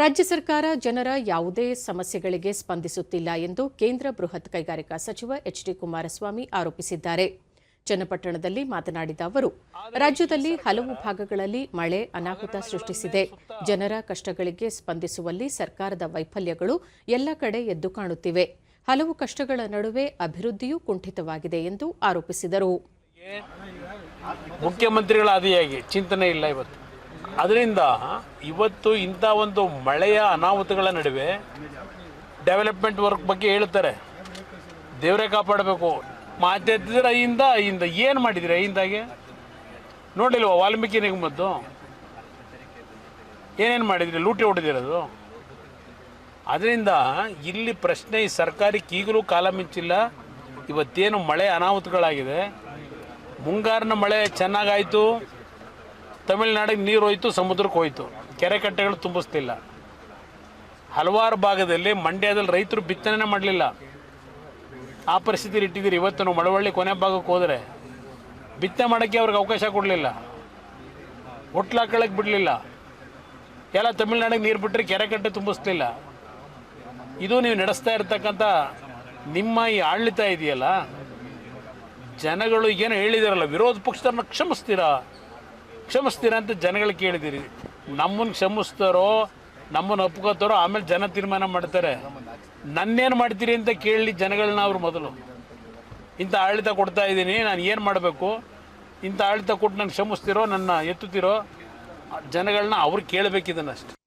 ರಾಜ್ಯ ಸರ್ಕಾರ ಜನರ ಯಾವುದೇ ಸಮಸ್ಯೆಗಳಿಗೆ ಸ್ಪಂದಿಸುತ್ತಿಲ್ಲ ಎಂದು ಕೇಂದ್ರ ಬೃಹತ್ ಕೈಗಾರಿಕಾ ಸಚಿವ ಎಚ್ ಡಿ ಕುಮಾರಸ್ವಾಮಿ ಆರೋಪಿಸಿದ್ದಾರೆ. ಚನ್ನಪಟ್ಟಣದಲ್ಲಿ ಮಾತನಾಡಿದ ಅವರು, ರಾಜ್ಯದಲ್ಲಿ ಹಲವು ಭಾಗಗಳಲ್ಲಿ ಮಳೆ ಅನಾಹುತ ಸೃಷ್ಟಿಸಿದೆ. ಜನರ ಕಷ್ಟಗಳಿಗೆ ಸ್ಪಂದಿಸುವಲ್ಲಿ ಸರ್ಕಾರದ ವೈಫಲ್ಯಗಳು ಎಲ್ಲ ಕಡೆ ಎದ್ದು ಕಾಣುತ್ತಿವೆ. ಹಲವು ಕಷ್ಟಗಳ ನಡುವೆ ಅಭಿವೃದ್ಧಿಯೂ ಕುಂಠಿತವಾಗಿದೆ ಎಂದು ಆರೋಪಿಸಿದರು. ಮುಖ್ಯಮಂತ್ರಿಗಳ ಆದಿಯಾಗಿ ಚಿಂತನೆ ಇಲ್ಲ ಇವತ್ತು. ಅದರಿಂದ ಇವತ್ತು ಇಂಥ ಒಂದು ಮಳೆಯ ಅನಾಹುತಗಳ ನಡುವೆ ಡೆವಲಪ್ಮೆಂಟ್ ವರ್ಕ್ ಬಗ್ಗೆ ಹೇಳ್ತಾರೆ. ದೇವರೇ ಕಾಪಾಡಬೇಕು. ಮಾತಾಡ್ತಿದ್ರೆ ಅಯ್ಯಿಂದ ಅಯ್ಯಿಂದ ಏನು ಮಾಡಿದಿರಿ ಅಯ್ಯಿಂದಾಗೆ ನೋಡಿಲ್ವ ವಾಲ್ಮೀಕಿ ನಿಗಮದ್ದು? ಏನೇನು ಮಾಡಿದಿರಿ? ಲೂಟಿ ಹೊಡೆದಿರೋದು? ಅದರಿಂದ ಇಲ್ಲಿ ಪ್ರಶ್ನೆ ಈ ಸರ್ಕಾರಕ್ಕೆ ಈಗಲೂ ಕಾಲ ಮಿಂಚಿಲ್ಲ. ಇವತ್ತೇನು ಮಳೆ ಅನಾಹುತಗಳಾಗಿದೆ? ಮುಂಗಾರಿನ ಮಳೆ ಚೆನ್ನಾಗಾಯಿತು. ತಮಿಳುನಾಡಿಗೆ ನೀರು ಹೋಯ್ತು ಸಮುದ್ರಕ್ಕೆ ಹೋಯ್ತು. ಕೆರೆ ಕಟ್ಟೆಗಳು ತುಂಬಿಸ್ತಿಲ್ಲ. ಹಲವಾರು ಭಾಗದಲ್ಲಿ ಮಂಡ್ಯದಲ್ಲಿ ರೈತರು ಬಿತ್ತನೆ ಮಾಡಲಿಲ್ಲ. ಆ ಪರಿಸ್ಥಿತಿಲಿ ಇಟ್ಟಿದ್ದೀರಿ ಇವತ್ತು ನಾವು ಮಳವಳ್ಳಿ ಕೊನೆ ಭಾಗಕ್ಕೆ ಹೋದರೆ ಬಿತ್ತನೆ ಮಾಡೋಕ್ಕೆ ಅವ್ರಿಗೆ ಅವಕಾಶ ಕೊಡಲಿಲ್ಲ. ಹಾಕೊಳ್ಳೋಕೆ ಬಿಡಲಿಲ್ಲ. ಎಲ್ಲ ತಮಿಳ್ನಾಡಿಗೆ ನೀರು ಬಿಟ್ಟರೆ ಕೆರೆ ಕಟ್ಟೆ ತುಂಬಿಸ್ತಿಲ್ಲ ಇದು ನೀವು ನಡೆಸ್ತಾ ಇರ್ತಕ್ಕಂಥ ನಿಮ್ಮ ಈ ಆಡಳಿತ ಇದೆಯಲ್ಲ? ಜನಗಳು ಏನೋ ಹೇಳಿದಾರಲ್ಲ, ವಿರೋಧ ಪಕ್ಷದವ್ರನ್ನ ಕ್ಷಮಿಸ್ತೀರಾ? ಕ್ಷಮಿಸ್ತೀರಾ ಅಂತ ಜನಗಳು ಕೇಳಿದಿರಿ ನಮ್ಮನ್ನು ಕ್ಷಮಿಸ್ತಾರೋ ನಮ್ಮನ್ನು ಒಪ್ಕೋತಾರೋ, ಆಮೇಲೆ ಜನ ತೀರ್ಮಾನ ಮಾಡ್ತಾರೆ. ನನ್ನೇನು ಮಾಡ್ತೀರಿ ಅಂತ ಕೇಳಲಿ ಜನಗಳನ್ನ ಅವ್ರು ಮೊದಲು. ಇಂಥ ಆಡಳಿತ ಕೊಡ್ತಾ ಇದ್ದೀನಿ, ನಾನು ಏನು ಮಾಡಬೇಕು? ಇಂಥ ಆಡಳಿತ ಕೊಟ್ಟು ನಾನು ಕ್ಷಮಿಸ್ತಿರೋ, ನನ್ನ ಎತ್ತುತ್ತಿರೋ ಜನಗಳನ್ನ ಅವ್ರು ಕೇಳಬೇಕಿದ್ದನ್ನಷ್ಟೆ